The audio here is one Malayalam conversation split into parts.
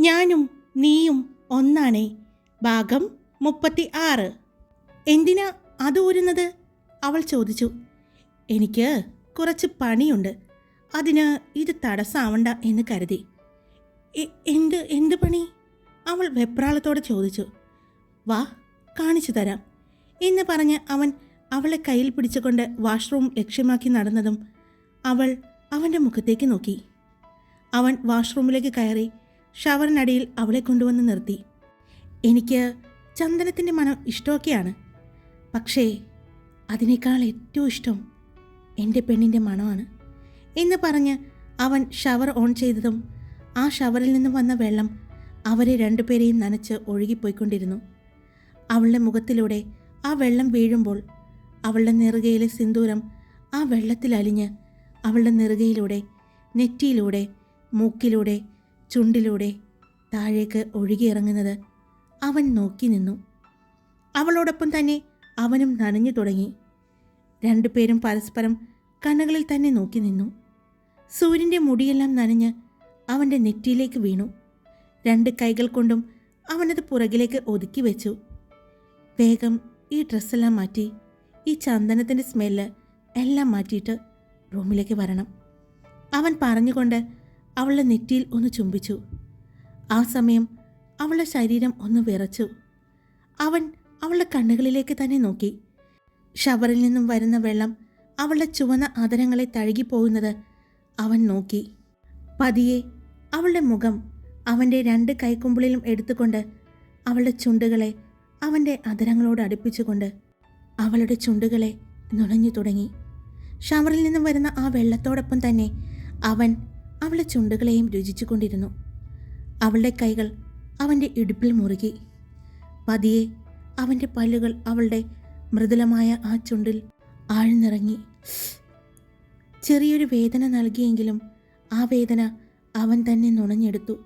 ഞാനും നീയും ഒന്നാണേ. ഭാഗം മുപ്പത്തി ആറ് എന്തിനാ അത് ഊരുന്നത്? അവൾ ചോദിച്ചു. എനിക്ക് കുറച്ച് പണിയുണ്ട്. അതിന് ഇത് തടസ്സാവണ്ട എന്ന് കരുതി. എന്ത് എന്ത് പണി? അവൾ വെപ്രാളത്തോടെ ചോദിച്ചു. വാ കാണിച്ചു തരാം എന്ന് പറഞ്ഞ് അവൻ അവളെ കയ്യിൽ പിടിച്ചുകൊണ്ട് വാഷ്റൂം ലക്ഷ്യമാക്കി നടന്നതും അവൾ അവന്റെ മുഖത്തേക്ക് നോക്കി. അവൻ വാഷ്റൂമിലേക്ക് കയറി ഷവറിനടിയിൽ അവളെ കൊണ്ടുവന്ന് നിർത്തി. എനിക്ക് ചന്ദനത്തിന്റെ മണം ഇഷ്ടമൊക്കെയാണ്. പക്ഷേ അതിനേക്കാൾ ഏറ്റവും ഇഷ്ടം എന്റെ പെണ്ണിന്റെ മണമാണ് എന്ന് പറഞ്ഞ് അവൻ ഷവർ ഓൺ ചെയ്തതും ആ ഷവറിൽ നിന്നും വന്ന വെള്ളം അവരെ രണ്ടുപേരെയും നനച്ച് ഒഴുകിപ്പോയിക്കൊണ്ടിരുന്നു. അവളുടെ മുഖത്തിലൂടെ ആ വെള്ളം വീഴുമ്പോൾ അവളുടെ നെറുകയിലെ സിന്ദൂരം ആ വെള്ളത്തിൽ അലിഞ്ഞ് അവളുടെ നെറുകയിലൂടെ നെറ്റിയിലൂടെ മൂക്കിലൂടെ ചുണ്ടിലൂടെ താഴേക്ക് ഒഴുകിയിറങ്ങുന്നത് അവൻ നോക്കി നിന്നു. അവളോടൊപ്പം തന്നെ അവനും നനഞ്ഞു തുടങ്ങി. രണ്ടുപേരും പരസ്പരം കണ്ണുകളിൽ തന്നെ നോക്കി നിന്നു. സൂര്യന്റെ മുടിയെല്ലാം നനഞ്ഞ് അവന്റെ നെറ്റിയിലേക്ക് വീണു. രണ്ട് കൈകൾ കൊണ്ടും അവനത് പുറകിലേക്ക് ഒതുക്കി വെച്ചു. വേഗം ഈ ഡ്രസ്സെല്ലാം മാറ്റി ഈ ചന്ദനത്തിന്റെ സ്മെല്ല് എല്ലാം മാറ്റിയിട്ട് റൂമിലേക്ക് വരണം. അവൻ പറഞ്ഞുകൊണ്ട് അവളുടെ നെറ്റിയിൽ ഒന്ന് ചുംബിച്ചു. ആ സമയം അവളുടെ ശരീരം ഒന്ന് വിറച്ചു. അവൻ അവളുടെ കണ്ണുകളിലേക്ക് തന്നെ നോക്കി. ഷവറിൽ നിന്നും വരുന്ന വെള്ളം അവളുടെ ചുവന്ന ആദരങ്ങളെ തഴുകിപ്പോകുന്നത് അവൻ നോക്കി. പതിയെ അവളുടെ മുഖം അവന്റെ രണ്ട് കൈക്കുമ്പിളിലും എടുത്തുകൊണ്ട് അവളുടെ ചുണ്ടുകളെ അവന്റെ അതരങ്ങളോട് അടുപ്പിച്ചുകൊണ്ട് അവളുടെ ചുണ്ടുകളെ നുണഞ്ഞു തുടങ്ങി. ഷവറിൽ നിന്നും വരുന്ന ആ വെള്ളത്തോടൊപ്പം തന്നെ അവൻ അവളുടെ ചുണ്ടുകളെയും രുചിച്ചുകൊണ്ടിരുന്നു. അവളുടെ കൈകൾ അവന്റെ ഇടുപ്പിൽ മുറുകി. പതിയെ അവന്റെ പല്ലുകൾ അവളുടെ മൃദുലമായ ആ ചുണ്ടിൽ ആഴ്ന്നിറങ്ങി. ചെറിയൊരു വേദന നൽകിയെങ്കിലും ആ വേദന അവൻ തന്നെ നുണഞ്ഞെടുത്തു.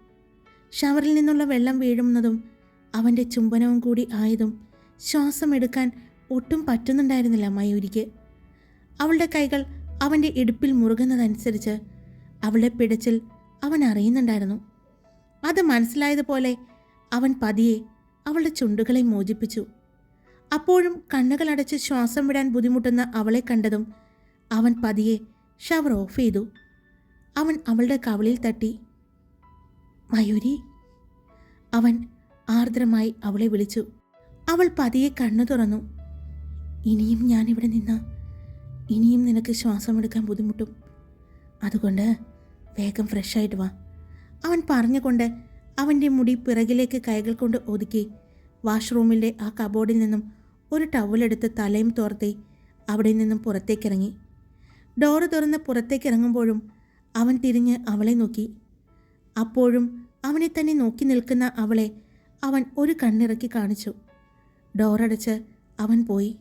ഷവറിൽ നിന്നുള്ള വെള്ളം വീഴുന്നതും അവന്റെ ചുംബനവും കൂടി ആയതും ശ്വാസമെടുക്കാൻ ഒട്ടും പറ്റുന്നുണ്ടായിരുന്നില്ല മയൂരിക്ക്. അവളുടെ കൈകൾ അവന്റെ ഇടുപ്പിൽ മുറുകുന്നതനുസരിച്ച് അവളുടെ പിടിച്ചിൽ അവൻ അറിയുന്നുണ്ടായിരുന്നു. അത് മനസ്സിലായതുപോലെ അവൻ പതിയെ അവളുടെ ചുണ്ടുകളെ മോചിപ്പിച്ചു. അപ്പോഴും കണ്ണുകളടച്ച് ശ്വാസം വിടാൻ ബുദ്ധിമുട്ടുന്ന അവളെ കണ്ടതും അവൻ പതിയെ ഷവർ ഓഫ് ചെയ്തു. അവൻ അവളുടെ കവളിൽ തട്ടി മയൂരി അവൻ ആർദ്രമായി അവളെ വിളിച്ചു. അവൾ പതിയെ കണ്ണു തുറന്നു ഇനിയും ഞാനിവിടെ നിന്ന ഇനിയും നിനക്ക് ശ്വാസമെടുക്കാൻ ബുദ്ധിമുട്ടും. അതുകൊണ്ട് വേഗം ഫ്രഷായിട്ട് വാ. അവൻ പറഞ്ഞുകൊണ്ട് അവന്റെ മുടി പിറകിലേക്ക് കൈകൾ കൊണ്ട് ഒതുക്കി വാഷ്റൂമിന്റെ ആ കബോർഡിൽ നിന്നും ഒരു ടവലെടുത്ത് തലയും തോർത്തി അവിടെ നിന്നും പുറത്തേക്കിറങ്ങി. ഡോറ് തുറന്ന് പുറത്തേക്കിറങ്ങുമ്പോഴും അവൻ തിരിഞ്ഞ് അവളെ നോക്കി. അപ്പോഴും അവനെ തന്നെ നോക്കി നിൽക്കുന്ന അവളെ അവൻ ഒരു കണ്ണിറക്കി കാണിച്ചു. ഡോറടച്ച് അവൻ പോയി.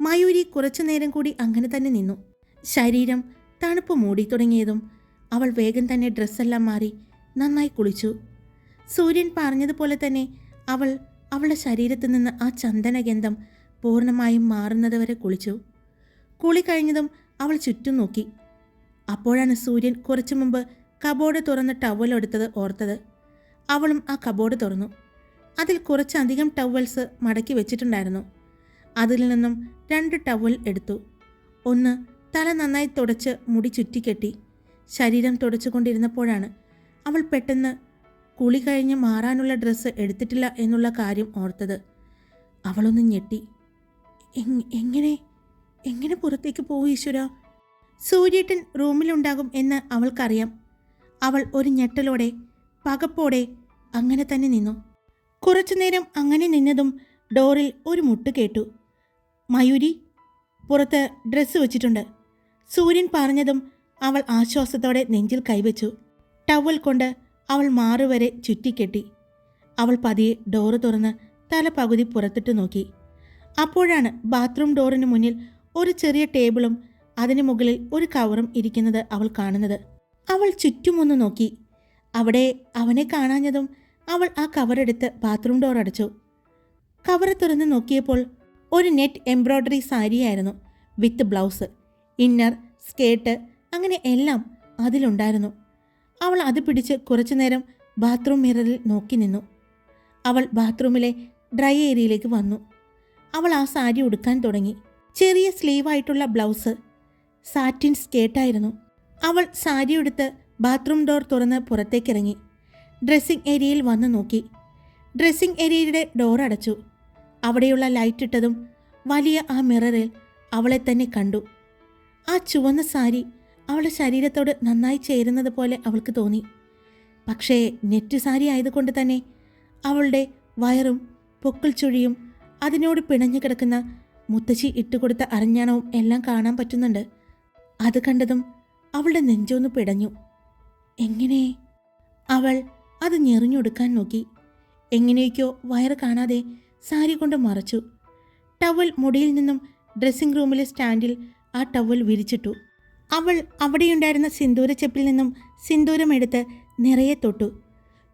മയൂരി കുറച്ചു നേരം കൂടി അങ്ങനെ തന്നെ നിന്നു. ശരീരം തണുപ്പ് മൂടി തുടങ്ങിയതും അവൾ വേഗം തന്നെ ഡ്രസ്സെല്ലാം മാറി നന്നായി കുളിച്ചു. സൂര്യൻ പറഞ്ഞതുപോലെ തന്നെ അവൾ അവളുടെ ശരീരത്തു നിന്ന് ആ ചന്ദനഗന്ധം പൂർണമായും മാറുന്നതുവരെ കുളിച്ചു. കുളി കഴിഞ്ഞതും അവൾ ചുറ്റും നോക്കി. അപ്പോഴാണ് സൂര്യൻ കുറച്ചു മുമ്പ് കബോർഡ് തുറന്ന് ടവലെടുത്തത് ഓർത്തത്. അവളും ആ കബോർഡ് തുറന്നു. അതിൽ കുറച്ചധികം ടവൽസ് മടക്കി വെച്ചിട്ടുണ്ടായിരുന്നു. അതിൽ നിന്നും രണ്ട് ടവൽ എടുത്തു. ഒന്ന് തല നന്നായി തുടച്ച് മുടി ചുറ്റിക്കെട്ടി. ശരീരം തുടച്ചുകൊണ്ടിരുന്നപ്പോഴാണ് അവൾ പെട്ടെന്ന് കുളി കഴിഞ്ഞ് മാറാനുള്ള ഡ്രസ്സ് എടുത്തിട്ടില്ല എന്നുള്ള കാര്യം ഓർത്തത്. അവളൊന്ന് ഞെട്ടി. എങ്ങനെ എങ്ങനെ പുറത്തേക്ക് പോകും ഈശ്വര? സൂര്യേട്ടൻ റൂമിലുണ്ടാകും എന്ന് അവൾക്കറിയാം. അവൾ ഒരു ഞെട്ടലോടെ പകപ്പോടെ അങ്ങനെ തന്നെ നിന്നു. കുറച്ചുനേരം അങ്ങനെ നിന്നതും ഡോറിൽ ഒരു മുട്ട് കേട്ടു. മയൂരി പുറത്ത് ഡ്രസ്സ് വെച്ചിട്ടുണ്ട്. സൂര്യൻ പറഞ്ഞതും അവൾ ആശ്വാസത്തോടെ നെഞ്ചിൽ കൈവച്ചു. ടവൽ കൊണ്ട് അവൾ മാറുവരെ ചുറ്റിക്കെട്ടി. അവൾ പതിയെ ഡോറ് തുറന്ന് തല പകുതി പുറത്തിട്ട് നോക്കി. അപ്പോഴാണ് ബാത്റൂം ഡോറിന് മുന്നിൽ ഒരു ചെറിയ ടേബിളും അതിന് മുകളിൽ ഒരു കവറും ഇരിക്കുന്നത് അവൾ കാണുന്നത്. അവൾ ചുറ്റുമൊന്ന് നോക്കി. അവിടെ അവനെ കാണാഞ്ഞതും അവൾ ആ കവറെടുത്ത് ബാത്റൂം ഡോർ അടച്ചു. കവർ തുറന്ന് നോക്കിയപ്പോൾ ഒരു നെറ്റ് എംബ്രോയ്ഡറി സാരിയായിരുന്നു വിത്ത് ബ്ലൗസ് ഇന്നർ സ്കേർട്ട് അങ്ങനെ എല്ലാം അതിലുണ്ടായിരുന്നു. അവൾ അത് പിടിച്ച് കുറച്ചു നേരം ബാത്റൂം മിററിൽ നോക്കി നിന്നു. അവൾ ബാത്റൂമിലെ ഡ്രൈ ഏരിയയിലേക്ക് വന്നു. അവൾ ആ സാരി ഉടുക്കാൻ തുടങ്ങി. ചെറിയ സ്ലീവായിട്ടുള്ള ബ്ലൗസ് സാറ്റിൻ സ്കേട്ടായിരുന്നു അവൾ സാരി ഉടുത്ത് ബാത്റൂം ഡോർ തുറന്ന് പുറത്തേക്കിറങ്ങി ഡ്രസ്സിംഗ് ഏരിയയിൽ വന്ന് നോക്കി. ഡ്രസ്സിംഗ് ഏരിയയുടെ ഡോർ അടച്ചു. അവിടെയുള്ള ലൈറ്റ് ഇട്ടതും വലിയ ആ മിററിൽ അവളെ തന്നെ കണ്ടു. ആ ചുവന്ന സാരി അവളുടെ ശരീരത്തോട് നന്നായി ചേരുന്നത് പോലെ അവൾക്ക് തോന്നി. പക്ഷേ നെറ്റ് സാരി ആയതുകൊണ്ട് തന്നെ അവളുടെ വയറും പൊക്കിൾ ചുഴിയും അതിനോട് പിണഞ്ഞു കിടക്കുന്ന മുത്തശ്ശി ഇട്ടുകൊടുത്ത അരഞ്ഞാണവും എല്ലാം കാണാൻ പറ്റുന്നുണ്ട്. അത് കണ്ടതും അവളുടെ നെഞ്ചൊന്ന് പിടഞ്ഞു. എങ്ങനെ? അവൾ അത് ഞെറിഞ്ഞൊടുക്കാൻ നോക്കി. എങ്ങനെയൊക്കെയോ വയറ് കാണാതെ സാരി കൊണ്ട് മറച്ചു. ടവൽ മുടിയിൽ നിന്നും ഡ്രസ്സിംഗ് റൂമിലെ സ്റ്റാൻഡിൽ ആ ടവൽ വിരിച്ചിട്ടു. അവൾ അവിടെയുണ്ടായിരുന്ന സിന്ദൂരച്ചെപ്പിൽ നിന്നും സിന്ദൂരമെടുത്ത് നിറയെ തൊട്ടു.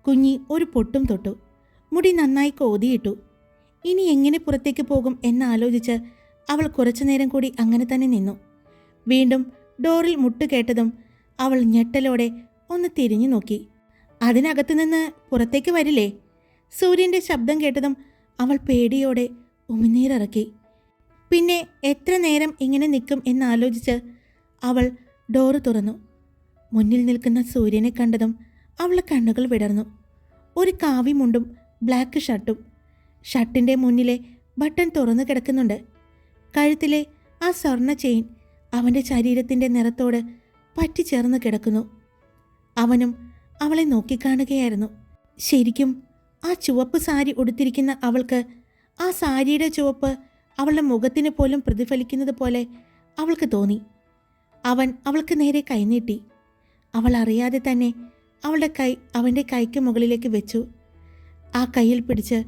കുഞ്ഞി ഒരു പൊട്ടും തൊട്ടു. മുടി നന്നായി കോതിയിട്ടു. ഇനി എങ്ങനെ പുറത്തേക്ക് പോകും എന്നാലോചിച്ച് അവൾ കുറച്ചു നേരം കൂടി അങ്ങനെ തന്നെ നിന്നു. വീണ്ടും ഡോറിൽ മുട്ട് കേട്ടതും അവൾ ഞെട്ടലോടെ ഒന്ന് തിരിഞ്ഞു നോക്കി. അതിനകത്തു നിന്ന് പുറത്തേക്ക് വരില്ലേ? സൂര്യന്റെ ശബ്ദം കേട്ടതും അവൾ പേടിയോടെ ഉമിനീരിറക്കി. പിന്നെ എത്ര നേരം ഇങ്ങനെ നിൽക്കും എന്നാലോചിച്ച് അവൾ ഡോറ് തുറന്നു. മുന്നിൽ നിൽക്കുന്ന സൂര്യനെ കണ്ടതും അവളെ കണ്ണുകൾ വിടർന്നു. ഒരു കാവി മുണ്ടും ബ്ലാക്ക് ഷർട്ടും. ഷർട്ടിന്റെ മുന്നിലെ ബട്ടൺ തുറന്നു കിടക്കുന്നുണ്ട്. കഴുത്തിലെ ആ സ്വർണ ചെയിൻ അവന്റെ ശരീരത്തിന്റെ നിറത്തോട് പറ്റിച്ചേർന്ന് കിടക്കുന്നു. അവനും അവളെ നോക്കിക്കാണുകയായിരുന്നു. ശരിക്കും ആ ചുവപ്പ് സാരി ഉടുത്തിരിക്കുന്ന അവൾക്ക് ആ സാരിയുടെ ചുവപ്പ് അവളുടെ മുഖത്തിന് പോലും പ്രതിഫലിക്കുന്നത് പോലെ അവൾക്ക് തോന്നി. അവൻ അവൾക്ക് നേരെ കൈനീട്ടി അവൾ അറിയാതെ തന്നെ അവളുടെ കൈ അവന്റെ കൈക്ക് മുകളിലേക്ക് വെച്ചു. ആ കയ്യിൽ പിടിച്ച്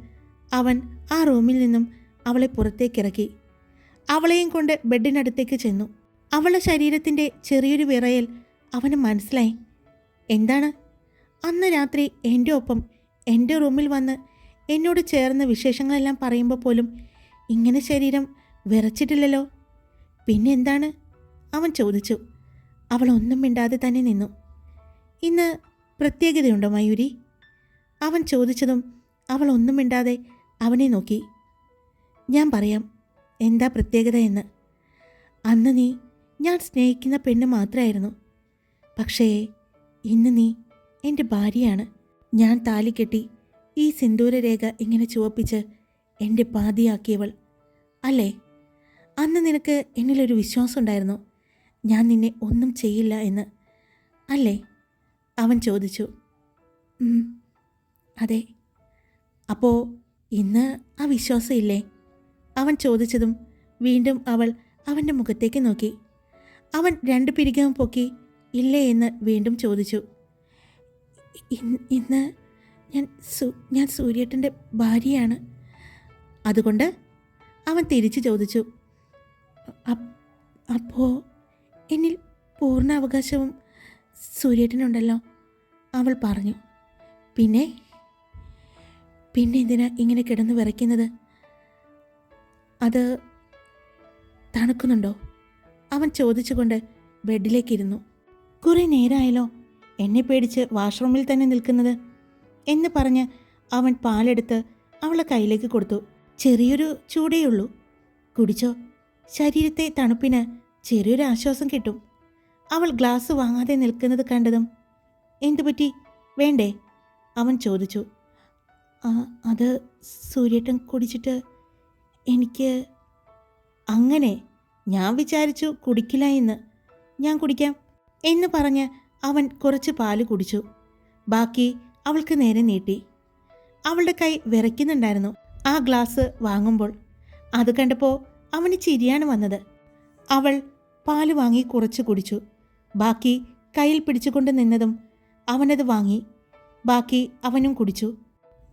അവൻ ആ റൂമിൽ നിന്നും അവളെ പുറത്തേക്കിറക്കി. അവളെയും കൊണ്ട് ബെഡിനടുത്തേക്ക് ചെന്നു. അവളുടെ ശരീരത്തിന്റെ ചെറിയൊരു വിറയൽ അവന് മനസ്സിലായി. എന്താണ്? അന്ന് രാത്രി എന്റെ ഒപ്പം എന്റെ റൂമിൽ വന്ന് എന്നോട് ചേർന്ന വിശേഷങ്ങളെല്ലാം പറയുമ്പോൾ പോലും ഇങ്ങനെ ശരീരം വിറച്ചിട്ടില്ലല്ലോ. പിന്നെ എന്താണ്? അവൻ ചോദിച്ചു. അവൾ ഒന്നും മിണ്ടാതെ തന്നെ നിന്നു. ഇന്ന് പ്രത്യേകതയുണ്ടോ മയൂരി? അവൻ ചോദിച്ചതും അവൾ ഒന്നും മിണ്ടാതെ അവനെ നോക്കി. ഞാൻ പറയാം. എന്താ പ്രത്യേകത എന്ന്. അന്ന് നീ ഞാൻ സ്നേഹിക്കുന്ന പെണ്ണ് മാത്രമായിരുന്നു പക്ഷേ ഇന്ന് നീ എന്റെ ഭാര്യയാണ്. ഞാൻ താലി കെട്ടി ഈ സിന്ദൂരരേഖ ഇങ്ങനെ ചുവപ്പിച്ച് എന്റെ പാതിയാക്കിയവൾ. അല്ലേ? അന്ന് നിനക്ക് എന്നിലൊരു വിശ്വാസം ഉണ്ടായിരുന്നു ഞാൻ നിന്നെ ഒന്നും ചെയ്യില്ല എന്ന്. അല്ലേ? അവൻ ചോദിച്ചു. അതെ. അപ്പോൾ ഇന്ന് ആ വിശ്വാസമില്ലേ അവൻ ചോദിച്ചതും വീണ്ടും അവൾ അവന്റെ മുഖത്തേക്ക് നോക്കി. അവൻ രണ്ട് പിരികവും പൊക്കി ഇല്ലേ എന്ന് വീണ്ടും ചോദിച്ചു. "ഇന്ന്- ഇന്ന് ഞാൻ സു ഞാൻ സൂര്യേട്ടന്റെ ഭാര്യയാണ്. അതുകൊണ്ട് അവൻ തിരിച്ചു ചോദിച്ചു. അപ്പോൾ എന്നിൽ പൂർണ അവകാശവും സൂര്യേട്ടനുണ്ടല്ലോ അവൾ പറഞ്ഞു. പിന്നെ? പിന്നെ എന്തിനാ ഇങ്ങനെ കിടന്ന് വിറയ്ക്കുന്നത്? അത് തണുക്കുന്നുണ്ടോ? അവൻ ചോദിച്ചുകൊണ്ട് ബെഡിലേക്കിരുന്നു. കുറേ നേരമായല്ലോ എന്നെ പേടിച്ച് വാഷ്റൂമിൽ തന്നെ നിൽക്കുന്നത് എന്ന് പറഞ്ഞ് അവൻ പാലെടുത്ത് അവളെ കയ്യിലേക്ക് കൊടുത്തു. ചെറിയൊരു ചൂടേയുള്ളൂ. കുടിച്ചോ? ശരീരത്തെ തണുപ്പിന് ചെറിയൊരു ആശ്വാസം കിട്ടും. അവൾ ഗ്ലാസ് വാങ്ങാതെ നിൽക്കുന്നത് കണ്ടതും എന്തുപറ്റി? വേണ്ടേ? അവൻ ചോദിച്ചു. "ആ, അത് സൂര്യട്ടൻ കുടിച്ചിട്ട് എനിക്ക് അങ്ങനെ ഞാൻ വിചാരിച്ചു കുടിക്കില്ല എന്ന്. ഞാൻ കുടിക്കാം. എന്ന് പറഞ്ഞ് അവൻ കുറച്ച് പാൽ കുടിച്ചു. ബാക്കി അവൾക്ക് നേരെ നീട്ടി. അവളുടെ കൈ വിറയ്ക്കുന്നുണ്ടായിരുന്നു ആ ഗ്ലാസ് വാങ്ങുമ്പോൾ. അത് കണ്ടപ്പോൾ അവന് ചിരിയാണ് വന്നത്. അവൾ പാൽ വാങ്ങി കുറച്ച് കുടിച്ചു. ബാക്കി കയ്യിൽ പിടിച്ചുകൊണ്ട് നിന്നതും അവനത് വാങ്ങി. ബാക്കി അവനും കുടിച്ചു.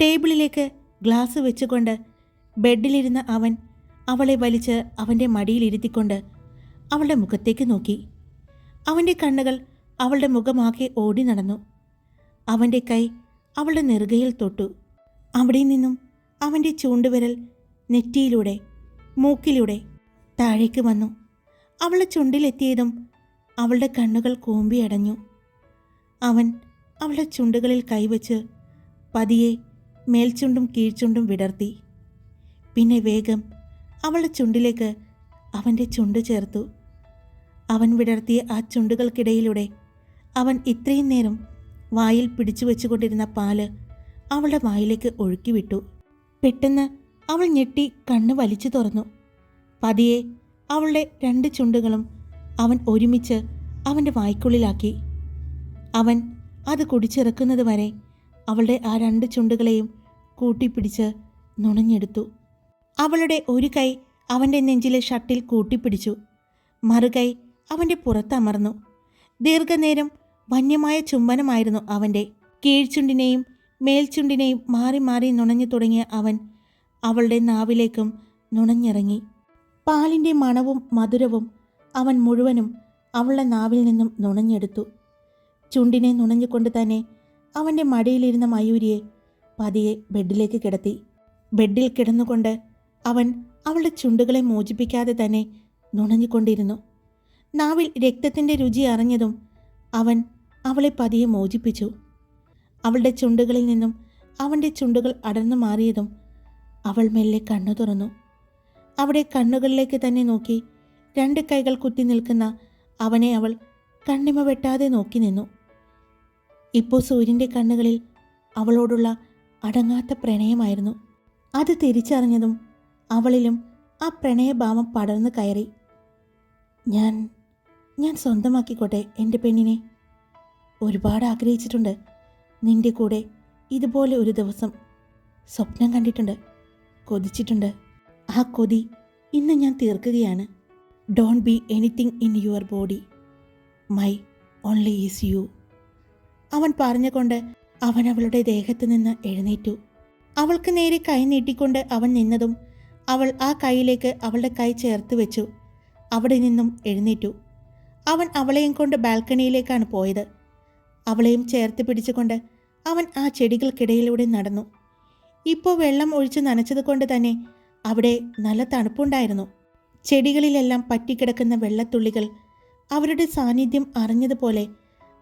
ടേബിളിലേക്ക് ഗ്ലാസ് വെച്ചുകൊണ്ട് ബെഡിലിരുന്ന അവൻ അവളെ വലിച്ച് അവന്റെ മടിയിലിരുത്തിക്കൊണ്ട് അവളുടെ മുഖത്തേക്ക് നോക്കി. അവന്റെ കണ്ണുകൾ അവളുടെ മുഖമാകെ ഓടി നടന്നു. അവന്റെ കൈ അവളുടെ നെറുകയിൽ തൊട്ടു. അവിടെ നിന്നും അവന്റെ ചൂണ്ടുവിരൽ നെറ്റിയിലൂടെ മൂക്കിലൂടെ താഴേക്ക് വന്നു. അവളുടെ ചുണ്ടിലെത്തിയതും അവളുടെ കണ്ണുകൾ കൂമ്പി അടഞ്ഞു. അവൻ അവളുടെ ചുണ്ടുകളിൽ കൈവച്ച് പതിയെ മേൽചുണ്ടും കീഴ്ചുണ്ടും വിടർത്തി. പിന്നെ വേഗം അവളുടെ ചുണ്ടിലേക്ക് അവന്റെ ചുണ്ട് ചേർത്തു. അവൻ വിടർത്തിയ ആ ചുണ്ടുകൾക്കിടയിലൂടെ അവൻ ഇത്രയും നേരം വായിൽ പിടിച്ചു വെച്ചുകൊണ്ടിരുന്ന പാൽ അവളുടെ വായിലേക്ക് ഒഴുക്കി വിട്ടു. പെട്ടെന്ന് അവൾ ഞെട്ടി കണ്ണ് വലിച്ചു തുറന്നു. പതിയെ അവളുടെ രണ്ട് ചുണ്ടുകളും അവൻ ഒരുമിച്ച് അവന്റെ വായ്ക്കുള്ളിലാക്കി. അവൻ അത് കുടിച്ചിറക്കുന്നത് വരെ അവളുടെ ആ രണ്ട് ചുണ്ടുകളെയും കൂട്ടിപ്പിടിച്ച് നുണഞ്ഞെടുത്തു. അവളുടെ ഒരു കൈ അവന്റെ നെഞ്ചിലെ ഷട്ടിൽ കൂട്ടിപ്പിടിച്ചു. മറുകൈ അവന്റെ പുറത്തമർന്നു. ദീർഘനേരം വന്യമായ ചുംബനമായിരുന്നു അവന്റെ കീഴ്ചുണ്ടിനെയും മേൽചുണ്ടിനെയും മാറി മാറി നുണഞ്ഞു തുടങ്ങിയ അവൻ അവളുടെ നാവിലേക്കും നുണഞ്ഞിറങ്ങി. പാലിന്റെ മണവും മധുരവും അവൻ മുഴുവനും അവളുടെ നാവിൽ നിന്നും നുണഞ്ഞെടുത്തു. ചുണ്ടിനെ നുണഞ്ഞുകൊണ്ട് തന്നെ അവന്റെ മടിയിലിരുന്ന മയൂരിയെ പതിയെ ബെഡിലേക്ക് കിടത്തി. ബെഡിൽ കിടന്നുകൊണ്ട് അവൻ അവളുടെ ചുണ്ടുകളെ മോചിപ്പിക്കാതെ തന്നെ നുണഞ്ഞുകൊണ്ടിരുന്നു. നാവിൽ രക്തത്തിന്റെ രുചി അറിഞ്ഞതും അവൻ അവളെ പതിയെ മോചിപ്പിച്ചു. അവളുടെ ചുണ്ടുകളിൽ നിന്നും അവന്റെ ചുണ്ടുകൾ അടർന്നു മാറിയതും അവൾ മെല്ലെ കണ്ണു തുറന്നു. അവിടെ കണ്ണുകളിലേക്ക് തന്നെ നോക്കി. രണ്ട് കൈകൾ കുത്തി നിൽക്കുന്ന അവനെ അവൾ കണ്ണിമ വെട്ടാതെ നോക്കി നിന്നു. ഇപ്പോൾ സൂര്യന്റെ കണ്ണുകളിൽ അവളോടുള്ള അടങ്ങാത്ത പ്രണയമായിരുന്നു. അത് തിരിച്ചറിഞ്ഞതും അവളിലും ആ പ്രണയഭാവം പടർന്നു കയറി. ഞാൻ ഞാൻ സ്വന്തമാക്കിക്കോട്ടെ എന്റെ പെണ്ണിനെ. ഒരുപാട് ആഗ്രഹിച്ചിട്ടുണ്ട്. നിന്റെ കൂടെ ഇതുപോലെ ഒരു ദിവസം സ്വപ്നം കണ്ടിട്ടുണ്ട് കൊതിച്ചിട്ടുണ്ട്. ആ കൊതി ഇന്ന് ഞാൻ തീർക്കുകയാണ്. Don't be anything in your body my only is you അവൻ പറഞ്ഞുകൊണ്ട് അവൻ അവളുടെ ദേഹത്ത് നിന്ന് എഴുന്നേറ്റു. അവൾക്ക് നേരെ കൈ നീട്ടിക്കൊണ്ട് അവൻ നിന്നതും അവൾ ആ കൈയിലേക്ക് അവളുടെ കൈ ചേർത്ത് വെച്ചു. അവിടെ നിന്നും എഴുന്നേറ്റു. അവൻ അവളെയും കൊണ്ട് ബാൽക്കണിയിലേക്കാണ് പോയത്. അവളെയും ചേർത്ത് പിടിച്ചുകൊണ്ട് അവൻ ആ ചെടികൾക്കിടയിലൂടെ നടന്നു. ഇപ്പോൾ വെള്ളം ഒഴിച്ച് നനച്ചതുകൊണ്ട് തന്നെ അവിടെ നല്ല തണുപ്പുണ്ടായിരുന്നു. ചെടികളിലെല്ലാം പറ്റിക്കിടക്കുന്ന വെള്ളത്തുള്ളികൾ അവരുടെ സാന്നിധ്യം അറിഞ്ഞതുപോലെ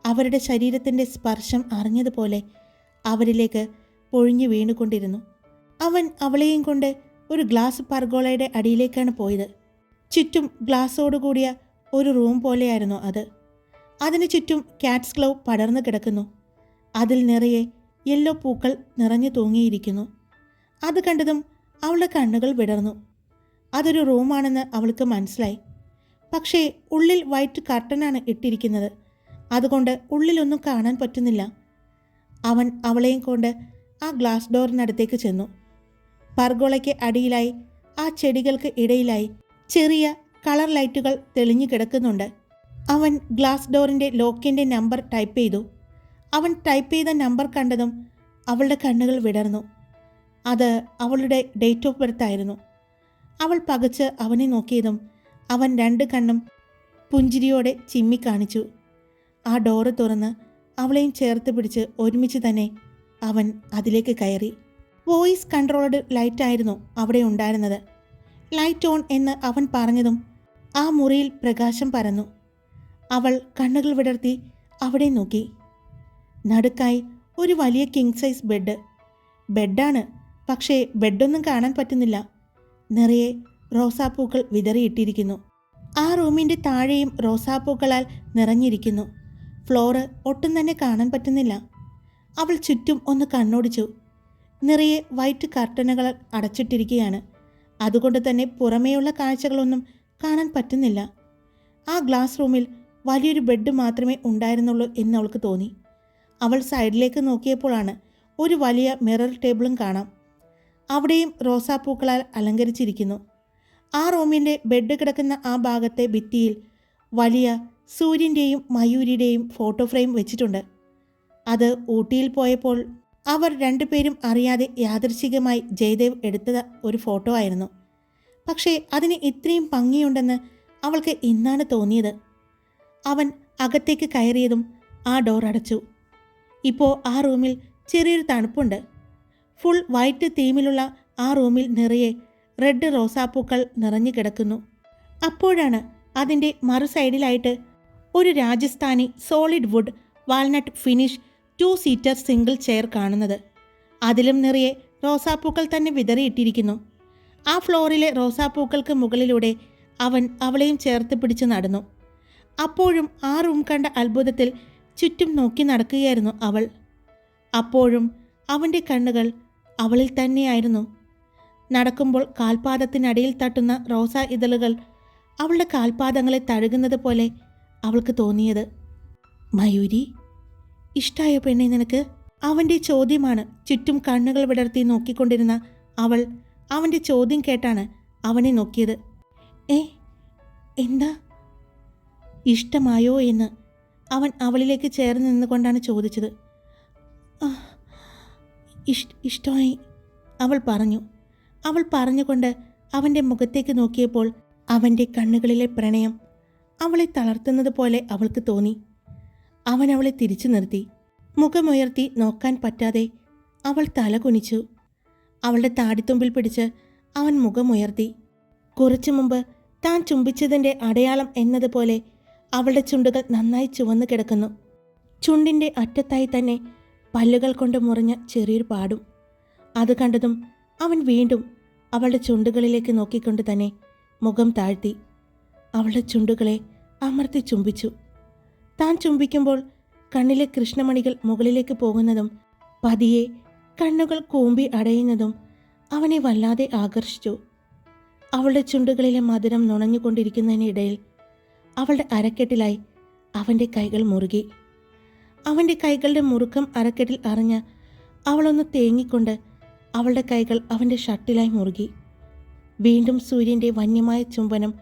അവരുടെ ശരീരത്തിന്റെ സ്പർശം അറിഞ്ഞതുപോലെ അവരിലേക്ക് പൊഴിഞ്ഞു വീണുകൊണ്ടിരുന്നു. അവൻ അവളെയും കൊണ്ട് ഒരു ഗ്ലാസ് പർഗോളയുടെ അടിയിലേക്കാണ് പോയത്. ചുറ്റും ഗ്ലാസോടുകൂടിയ ഒരു റൂം പോലെയായിരുന്നു അത്. അതിനു ചുറ്റും കാറ്റ്സ് ഗ്ലൗ പടർന്നു കിടക്കുന്നു. അതിൽ നിറയെ യെല്ലോ പൂക്കൾ നിറഞ്ഞു തൂങ്ങിയിരിക്കുന്നു. അത് കണ്ടതും അവളുടെ കണ്ണുകൾ വിടർന്നു. അതൊരു റൂമാണെന്ന് അവൾക്ക് മനസ്സിലായി. പക്ഷേ ഉള്ളിൽ വൈറ്റ് കർട്ടനാണ് ഇട്ടിരിക്കുന്നത്. അതുകൊണ്ട് ഉള്ളിലൊന്നും കാണാൻ പറ്റുന്നില്ല. അവൻ അവളെയും കൊണ്ട് ആ ഗ്ലാസ് ഡോറിനടുത്തേക്ക് ചെന്നു. പർഗോളയ്ക്ക് അടിയിലായി ആ ചെടികൾക്ക് ഇടയിലായി ചെറിയ കളർ ലൈറ്റുകൾ തെളിഞ്ഞു കിടക്കുന്നുണ്ട്. അവൻ ഗ്ലാസ് ഡോറിന്റെ ലോക്കിന്റെ നമ്പർ ടൈപ്പ് ചെയ്തു. അവൻ ടൈപ്പ് ചെയ്ത നമ്പർ കണ്ടതും അവളുടെ കണ്ണുകൾ വിടർന്നു. അത് അവളുടെ ഡേറ്റ് ഓഫ് ബർത്ത് ആയിരുന്നു. അവൾ പകച്ച് അവനെ നോക്കിയതും അവൻ രണ്ട് കണ്ണും പുഞ്ചിരിയോടെ ചിമ്മി കാണിച്ചു. ആ ഡോറ് തുറന്ന് അവളെയും ചേർത്ത് പിടിച്ച് ഒരുമിച്ച് തന്നെ അവൻ അതിലേക്ക് കയറി. വോയിസ് കൺട്രോൾഡ് ലൈറ്റായിരുന്നു അവിടെ ഉണ്ടായിരുന്നത്. ലൈറ്റ് ഓൺ എന്ന് അവൻ പറഞ്ഞതും ആ മുറിയിൽ പ്രകാശം പരന്നു. അവൾ കണ്ണുകൾ വിടർത്തി അവിടെ നോക്കി. നടുക്കായി ഒരു വലിയ കിങ് സൈസ് ബെഡ് ബെഡാണ് പക്ഷേ ബെഡൊന്നും കാണാൻ പറ്റുന്നില്ല. നിറയെ റോസാപ്പൂക്കൾ വിതറിയിട്ടിരിക്കുന്നു. ആ റൂമിന്റെ താഴെയും റോസാപ്പൂക്കളാൽ നിറഞ്ഞിരിക്കുന്നു. ഫ്ലോറ് ഒട്ടും തന്നെ കാണാൻ പറ്റുന്നില്ല. അവൾ ചുറ്റും ഒന്ന് കണ്ണോടിച്ചു. നിറയെ വൈറ്റ് കർട്ടനുകൾ അടച്ചിട്ടിരിക്കുകയാണ്. അതുകൊണ്ട് തന്നെ പുറമേയുള്ള കാഴ്ചകളൊന്നും കാണാൻ പറ്റുന്നില്ല. ആ ഗ്ലാസ് റൂമിൽ വലിയൊരു ബെഡ് മാത്രമേ ഉണ്ടായിരുന്നുള്ളൂ എന്ന് അവൾക്ക് തോന്നി. അവൾ സൈഡിലേക്ക് നോക്കിയപ്പോഴാണ് ഒരു വലിയ മിറർ ടേബിളും കാണാം. അവിടെയും റോസാപ്പൂക്കളാൽ അലങ്കരിച്ചിരിക്കുന്നു. ആ റൂമിന്റെ ബെഡ് കിടക്കുന്ന ആ ഭാഗത്തെ ഭിത്തിയിൽ വലിയ സൂര്യന്റെയും മയൂരിയുടെയും ഫോട്ടോ ഫ്രെയിം വെച്ചിട്ടുണ്ട്. അത് ഊട്ടിയിൽ പോയപ്പോൾ അവർ രണ്ടുപേരും അറിയാതെ യാദൃശികമായി ജയദേവ് എടുത്ത ഒരു ഫോട്ടോ ആയിരുന്നു. പക്ഷേ അതിന് ഇത്രയും ഭംഗിയുണ്ടെന്ന് അവൾക്ക് ഇന്നാണ് തോന്നിയത്. അവൻ അകത്തേക്ക് കയറിയതും ആ ഡോർ അടച്ചു. ഇപ്പോൾ ആ റൂമിൽ ചെറിയൊരു തണുപ്പുണ്ട്. ഫുൾ വൈറ്റ് തീമിലുള്ള ആ റൂമിൽ നിറയെ റെഡ് റോസാപ്പൂക്കൾ നിറഞ്ഞു കിടക്കുന്നു. അപ്പോഴാണ് അതിന്റെ മറു സൈഡിലായിട്ട് ഒരു Rajasthani solid wood walnut finish two seater single chair കാണുന്നത്. അതിലും നിറയെ റോസാപ്പൂക്കൾ തന്നെ വിതറിയിട്ടിരിക്കുന്നു. ആ ഫ്ലോറിലെ റോസാപ്പൂക്കൾക്ക് മുകളിലൂടെ അവൻ അവളെയും ചേർത്ത് പിടിച്ച് നടന്നു. അപ്പോഴും ആ റൂം കണ്ട അത്ഭുതത്തിൽ ചുറ്റും നോക്കി നടക്കുകയായിരുന്നു അവൾ. അപ്പോഴും അവന്റെ കണ്ണുകൾ അവളിൽ തന്നെയായിരുന്നു. നടക്കുമ്പോൾ കാൽപാദത്തിനടിയിൽ തട്ടുന്ന റോസാ ഇതളുകൾ അവളുടെ കാൽപാദങ്ങളെ തഴുകുന്നത് പോലെ അവൾക്ക് തോന്നിയത്. മയൂരി ഇഷ്ടായ പെണ്ണെ നിനക്ക്? അവന്റെ ചോദ്യമാണ് ചുറ്റും കണ്ണുകൾ വിടർത്തി നോക്കിക്കൊണ്ടിരുന്ന അവൾ അവന്റെ ചോദ്യം കേട്ടാണ് അവനെ നോക്കിയത്. ഏ എന്താ? ഇഷ്ടമായോ എന്ന് അവൻ അവളിലേക്ക് ചേർന്ന് നിന്നുകൊണ്ടാണ് ചോദിച്ചത്. "ആ, ഇഷ് ഇഷ്ടമായി. അവൾ പറഞ്ഞു. അവൾ പറഞ്ഞുകൊണ്ട് അവന്റെ മുഖത്തേക്ക് നോക്കിയപ്പോൾ അവന്റെ കണ്ണുകളിലെ പ്രണയം അവളെ തളർത്തുന്നത് പോലെ അവൾക്ക് തോന്നി. അവൻ അവളെ തിരിച്ചു നിർത്തി. മുഖമുയർത്തി നോക്കാൻ പറ്റാതെ അവൾ തല കുനിച്ചു. അവളുടെ താടിത്തുമ്പിൽ പിടിച്ച് അവൻ മുഖമുയർത്തി. കുറച്ചു മുമ്പ് താൻ ചുംബിച്ചതിന്റെ അടയാളം എന്നതുപോലെ അവളുടെ ചുണ്ടുകൾ നന്നായി ചുവന്നു കിടക്കുന്നു. ചുണ്ടിന്റെ അറ്റത്തായി തന്നെ പല്ലുകൾ കൊണ്ട് മുറിഞ്ഞ ചെറിയൊരു പാടും. അത് കണ്ടതും അവൻ വീണ്ടും അവളുടെ ചുണ്ടുകളിലേക്ക് നോക്കിക്കൊണ്ട് തന്നെ മുഖം താഴ്ത്തി അവളുടെ ചുണ്ടുകളെ അമർത്തി ചുംബിച്ചു. താൻ ചുംബിക്കുമ്പോൾ കണ്ണിലെ കൃഷ്ണമണികൾ മുകളിലേക്ക് പോകുന്നതും പതിയെ കണ്ണുകൾ കൂമ്പി അടയുന്നതും അവനെ വല്ലാതെ ആകർഷിച്ചു. അവളുടെ ചുണ്ടുകളിലെ മധുരം നുണഞ്ഞുകൊണ്ടിരിക്കുന്നതിനിടയിൽ അവളുടെ അരക്കെട്ടിലായി അവന്റെ കൈകൾ മുറുകി. അവന്റെ കൈകളുടെ മുറുക്കം അരക്കെട്ടിൽ അറിഞ്ഞ് അവളൊന്ന് തേങ്ങിക്കൊണ്ട് അവളുടെ കൈകൾ അവന്റെ ഷർട്ടിലായി മുറുകി. വീണ്ടും സൂര്യന്റെ വന്യമായ ചുംബനം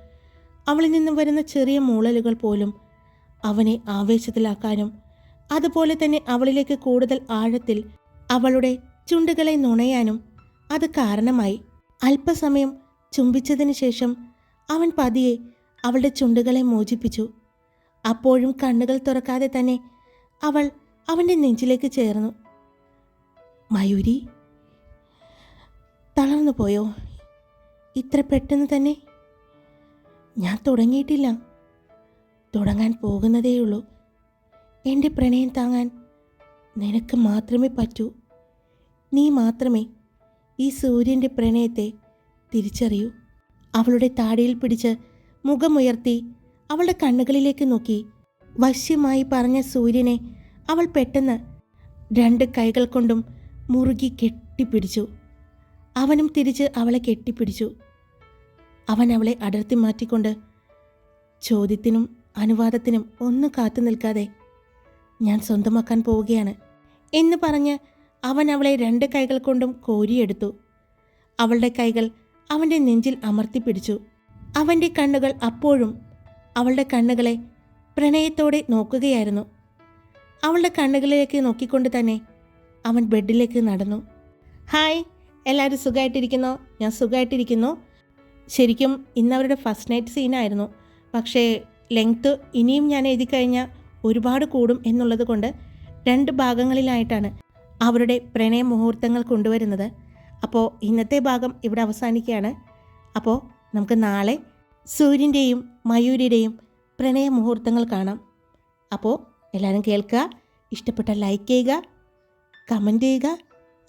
അവളിൽ നിന്നും വരുന്ന ചെറിയ മൂളലുകൾ പോലും അവനെ ആവേശത്തിലാക്കാനും അതുപോലെ തന്നെ അവളിലേക്ക് കൂടുതൽ ആഴത്തിൽ അവളുടെ ചുണ്ടുകളെ നുണയാനും അത് കാരണമായി. അല്പസമയം ചുംബിച്ചതിന് ശേഷം അവൻ പതിയെ അവളുടെ ചുണ്ടുകളെ മോചിപ്പിച്ചു. അപ്പോഴും കണ്ണുകൾ തുറക്കാതെ തന്നെ അവൾ അവന്റെ നെഞ്ചിലേക്ക് ചേർന്നു. മയൂരി തളർന്നു പോയോ? ഇത്ര പെട്ടെന്ന് തന്നെ? ഞാൻ തുടങ്ങിയിട്ടില്ല. തുടങ്ങാൻ പോകുന്നതേയുള്ളൂ. എന്റെ പ്രണയം താങ്ങാൻ നിനക്ക് മാത്രമേ പറ്റൂ. നീ മാത്രമേ ഈ സൂര്യന്റെ പ്രണയത്തെ തിരിച്ചറിയൂ. അവളുടെ താടിയിൽ പിടിച്ച് മുഖമുയർത്തി അവളുടെ കണ്ണുകളിലേക്ക് നോക്കി വശ്യമായി പറഞ്ഞ സൂര്യനെ അവൾ പെട്ടെന്ന് രണ്ട് കൈകൾ കൊണ്ടും മുറുകി കെട്ടിപ്പിടിച്ചു. അവനും തിരിച്ച് അവളെ കെട്ടിപ്പിടിച്ചു. അവൻ അവളെ അടർത്തി മാറ്റിക്കൊണ്ട് ചോദ്യത്തിനും അനുവാദത്തിനും ഒന്നും കാത്തു നിൽക്കാതെ ഞാൻ സ്വന്തമാക്കാൻ പോവുകയാണ് എന്ന് പറഞ്ഞ് അവൻ അവളെ രണ്ട് കൈകൾ കൊണ്ടും കോരിയെടുത്തു. അവളുടെ കൈകൾ അവന്റെ നെഞ്ചിൽ അമർത്തിപ്പിടിച്ചു. അവന്റെ കണ്ണുകൾ അപ്പോഴും അവളുടെ കണ്ണുകളെ പ്രണയത്തോടെ നോക്കുകയായിരുന്നു. അവളുടെ കണ്ണുകളിലേക്ക് നോക്കിക്കൊണ്ട് തന്നെ അവൻ ബെഡിലേക്ക് നടന്നു. ഹായ് എല്ലാവരും സുഖമായിട്ടിരിക്കുന്നു ഞാൻ സുഖമായിട്ടിരിക്കുന്നു ശരിക്കും ഇന്നവരുടെ ഫസ്റ്റ് നൈറ്റ് സീനായിരുന്നു. പക്ഷേ ലെങ്ത്ത് ഇനിയും ഞാൻ എഴുതി കഴിഞ്ഞാൽ ഒരുപാട് കൂടും എന്നുള്ളത് കൊണ്ട് രണ്ട് ഭാഗങ്ങളിലായിട്ടാണ് അവരുടെ പ്രണയ മുഹൂർത്തങ്ങൾ കൊണ്ടുവരുന്നത്. അപ്പോൾ ഇന്നത്തെ ഭാഗം ഇവിടെ അവസാനിക്കുകയാണ്. അപ്പോൾ നമുക്ക് നാളെ സൂര്യന്റെയും മയൂരിയുടെയും പ്രണയ മുഹൂർത്തങ്ങൾ കാണാം. അപ്പോൾ എല്ലാവരും കേൾക്കുക ഇഷ്ടപ്പെട്ട ലൈക്ക് ചെയ്യുക കമന്റ് ചെയ്യുക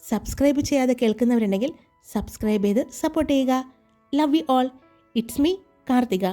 സബ്സ്ക്രൈബ് ചെയ്യാതെ കേൾക്കുന്നവരുണ്ടെങ്കിൽ സബ്സ്ക്രൈബ് ചെയ്ത് സപ്പോർട്ട് ചെയ്യുക. Love you all it's me Karthika.